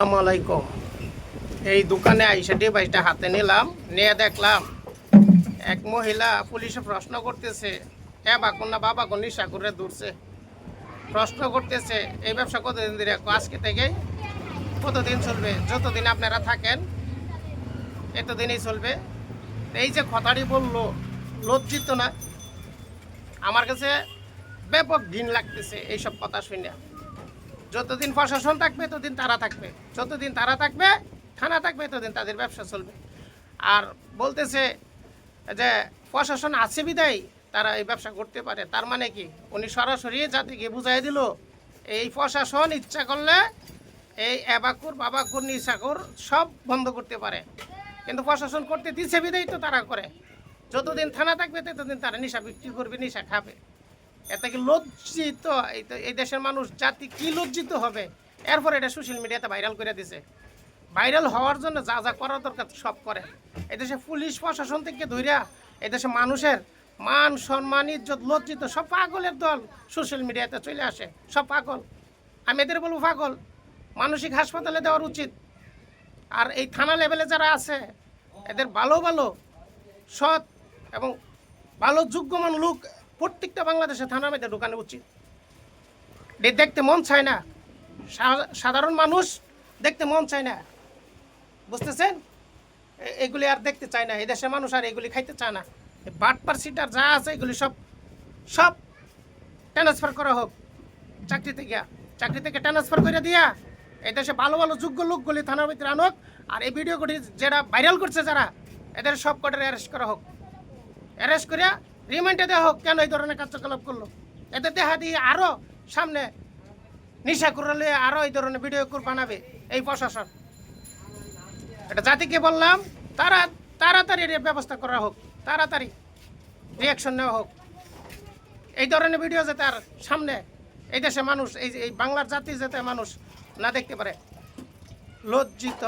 আলাইকুম। এই দোকানে আইসা ডিভাইসটা হাতে নিলাম, নিয়ে দেখলাম এক মহিলা পুলিশে প্রশ্ন করতেছে, এ বাকুন না বাবা কোন নিশা করে দূরছে প্রশ্ন করতেছে, এই ব্যবসা কতদিন ধরে আজকে থেকে কতদিন চলবে? যতদিন আপনারা থাকেন, এতদিনই চলবে। এই যে কথাটি বলল, লজ্জিত না? আমার কাছে ব্যাপক ঘিন লাগতেছে এইসব কথা শুনে। যতদিন প্রশাসন থাকবে, ততদিন তারা থাকবে। যতদিন তারা থাকবে, থানা থাকবে, ততদিন তাদের ব্যবসা চলবে। আর বলতেছে যে, প্রশাসন আছে বিদায় তারা এই ব্যবসা করতে পারে। তার মানে কি? উনি সরাসরি জাতিকে বুঝাই দিল, এই প্রশাসন ইচ্ছা করলে এই অ্যাবাকুর বাবাকুর নিশাকুর সব বন্ধ করতে পারে। কিন্তু প্রশাসন করতে দিচ্ছে বিদায় তো তারা করে। যতদিন থানা থাকবে, ততদিন তারা নিশা বিক্রি করবে, নিশা খাবে। এতে কি লজ্জিত? এই দেশের মানুষ, জাতি কি লজ্জিত হবে? এরপর এটা সোশ্যাল মিডিয়াতে ভাইরাল করে দিছে। ভাইরাল হওয়ার জন্য যা যা করার দরকার সব করে। এদেশে পুলিশ প্রশাসন থেকে ধইরা এদেশে মানুষের মান, সম্মান, ইজ্জত, লজ্জিত সব পাগলের দল সোশ্যাল মিডিয়াতে চলে আসে। সব পাগল। আমি এদের বলব পাগল। মানসিক হাসপাতালে দেওয়ার উচিত। আর এই থানা লেভেলে যারা আছে, এদের ভালো ভালো সৎ এবং ভালো যোগ্যমান লোক প্রত্যেকটা বাংলাদেশে থানার মধ্যে ঢুকানো উচিত। দেখতে মন চায় না। সাধারণ মানুষ দেখতে মন চায় না। বুঝতেছেন? এগুলি আর দেখতে চায় না। এদেশের মানুষ আর এগুলি খাইতে চায় না। বাট পার্সিটার যা আছে এগুলি সব সব ট্রান্সফার করা হোক। চাকরি থেকে। চাকরি থেকে ট্রান্সফার করে দিয়া এই দেশে ভালো ভালো যোগ্য লোকগুলি থানার ভিতরে আনুক। আর এই ভিডিওগুলি যারা ভাইরাল করছে যারা, এদের সব কটার অ্যারেস্ট করা হোক। অ্যারেস্ট করে রিমান্ডে দেওয়া হোক, কেন এই ধরনের কার্যকলাপ করল? এতে দেখা দিয়ে আরও সামনে নিশা করলে আরও এই ধরনের ভিডিও বানাবে এই প্রশাসন। এটা জাতিকে বললাম, তারা তাড়াতাড়ি এর ব্যবস্থা করা হোক, তাড়াতাড়ি রিয়াকশন নেওয়া হোক। এই ধরনের ভিডিও যাতে আর সামনে এই দেশে মানুষ, এই এই বাংলার জাতি যাতে মানুষ না দেখতে পারে। লজ্জিত